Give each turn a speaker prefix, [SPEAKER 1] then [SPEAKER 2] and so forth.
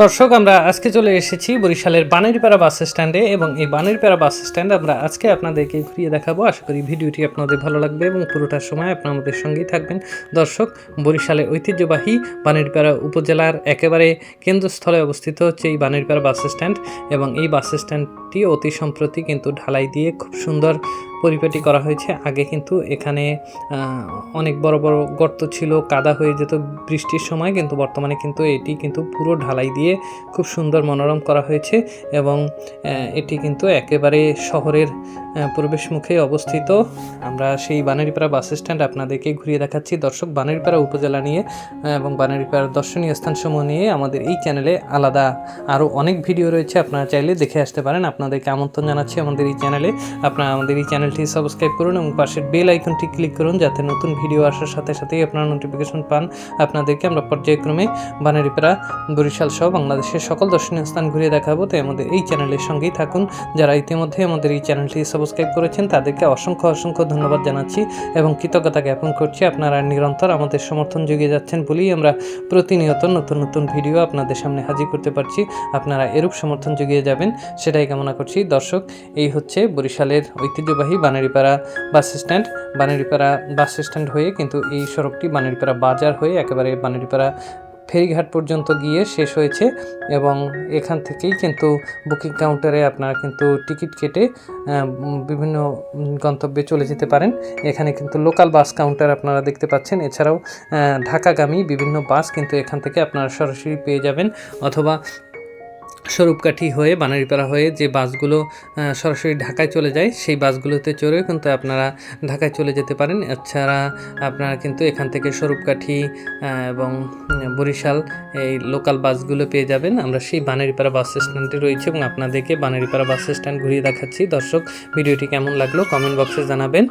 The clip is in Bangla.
[SPEAKER 1] দর্শক, আমরা আজকে চলে এসেছি বরিশালের বানেরপাড়া বাস স্ট্যান্ডে এবং এই বানেরপাড়া বাস স্ট্যান্ড আমরা আজকে আপনাদেরকে ঘুরিয়ে দেখাবো। আশা করি ভিডিওটি আপনাদের ভালো লাগবে এবং পুরোটার সময় আপনার আমাদের সঙ্গেই থাকবেন। দর্শক বরিশালের ঐতিহ্যবাহী বানেরপাড়া উপজেলার একেবারে কেন্দ্রস্থলে অবস্থিত হচ্ছে এই বানেরপাড়া বাস স্ট্যান্ড এবং এই বাস স্ট্যান্ডটি অতি সম্প্রতি কিন্তু ঢালাই দিয়ে খুব সুন্দর পরিপাটি করা হয়েছে। আগে কিন্তু এখানে অনেক বড় বড় গর্ত ছিল, কাদা হয়ে যেত বৃষ্টির সময়, কিন্তু বর্তমানে কিন্তু এটি কিন্তু পুরো ঢালাই দিয়ে খুব সুন্দর মনোরম করা হয়েছে এবং এটি কিন্তু একেবারে শহরের আহ, প্রবেশমুখে অবস্থিত। আমরা সেই বানারীপাড়া বাস স্ট্যান্ড আপনাদেরকে ঘুরিয়ে দেখাচ্ছি। দর্শক বানারীপাড়া উপজেলা নিয়ে এবং বানারীপাড়ার দর্শনীয় স্থানসমূহ নিয়ে আমাদের এই চ্যানেলে আলাদা আরও অনেক ভিডিও রয়েছে। আপনারা চাইলে দেখে আসতে পারেন। আপনাদেরকে আমন্ত্রণ জানাচ্ছি আমাদের এই চ্যানেলে। আপনারা আমাদের এই চ্যানেলটি সাবস্ক্রাইব করুন এবং পাশের বেল আইকনটি ক্লিক করুন যাতে নতুন ভিডিও আসার সাথে সাথেই আপনারা নোটিফিকেশন পান। আপনাদেরকে আমরা পর্যায়ক্রমে বানারীপাড়া বরিশাল সহ বাংলাদেশের সকল দর্শনীয় স্থান ঘুরিয়ে দেখাবো। তাই আমাদের এই চ্যানেলের সঙ্গেই থাকুন। যারা ইতিমধ্যে আমাদের এই চ্যানেলটি সাবস্ক্রাইব করেছেন তাদেরকে অসংখ্য অসংখ্য ধন্যবাদ জানাচ্ছি এবং কৃতজ্ঞতা জ্ঞাপন করছি আপনারা নিরন্তর আমাদের সমর্থন জুগিয়ে যাচ্ছেন বলেই আমরা প্রতিনিয়ত নতুন নতুন ভিডিও আপনাদের সামনে হাজির করতে পারছি। আপনারা এরূপ সমর্থন জুগিয়ে যাবেন, সেটাই কামনা করছি। দর্শক, এই হচ্ছে বরিশালের ঐতিহ্যবাহী Banaripara bus stand. Banaripara bus stand হয়ে কিন্তু এই সড়কটি বানারিপাড়া বাজার হয়ে একেবারে বানারীপাড়া ফেরিঘাট পর্যন্ত গিয়ে শেষ হয়েছে এবং এখান থেকেই কিন্তু বুকিং কাউন্টারে আপনারা কিন্তু টিকিট কেটে বিভিন্ন গন্তব্যে চলে যেতে পারেন। এখানে কিন্তু লোকাল বাস কাউন্টার আপনারা দেখতে পাচ্ছেন। এছাড়াও ঢাকাগামী বিভিন্ন বাস কিন্তু এখান থেকে আপনারা সরাসরি পেয়ে যাবেন অথবা স্বরূপকাঠি হয়ে বানারীপাড়া হয়ে যে বাসগুলো সরাসরি ঢাকায় চলে যায়, সেই বাসগুলোতে চড়েও কিন্তু আপনারা ঢাকায় চলে যেতে পারেন। এছাড়া আপনারা কিন্তু এখান থেকে স্বরূপকাঠি এবং বরিশাল এই লোকাল বাসগুলো পেয়ে যাবেন। আমরা সেই বানারীপাড়া বাস স্ট্যান্ডে রয়েছে এবং আপনাদেরকে বানারীপাড়া বাস স্ট্যান্ড ঘুরিয়ে দেখাচ্ছি। দর্শক, ভিডিওটি কেমন লাগল? কমেন্ট বক্সে জানাবেন।